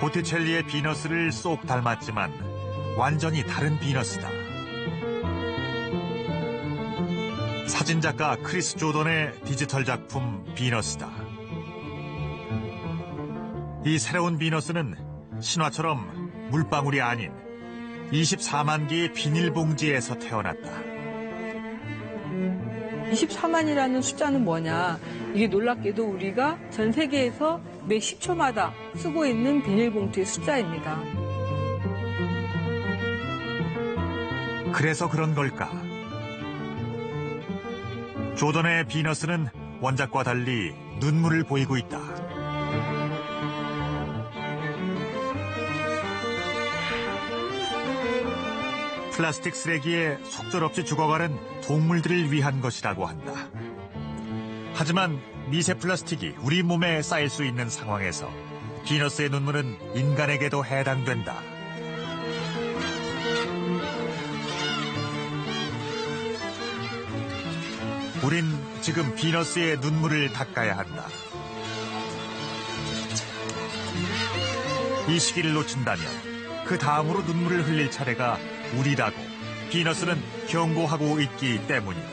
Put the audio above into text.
보티첼리의 비너스를 쏙 닮았지만 완전히 다른 비너스다. 사진작가 크리스 조던의 디지털 작품 비너스다. 이 새로운 비너스는 신화처럼 물방울이 아닌 24만 개의 비닐봉지에서 태어났다. 24만이라는 숫자는 뭐냐? 이게 놀랍게도 우리가 전 세계에서 매 10초마다 쓰고 있는 비닐봉투의 숫자입니다. 그래서 그런 걸까? 조던의 비너스는 원작과 달리 눈물을 보이고 있다. 플라스틱 쓰레기에 속절없이 죽어가는 동물들을 위한 것이라고 한다. 하지만 미세 플라스틱이 우리 몸에 쌓일 수 있는 상황에서 비너스의 눈물은 인간에게도 해당된다. 우린 지금 비너스의 눈물을 닦아야 한다. 이 시기를 놓친다면 그 다음으로 눈물을 흘릴 차례가 우리라고 비너스는 경고하고 있기 때문이다.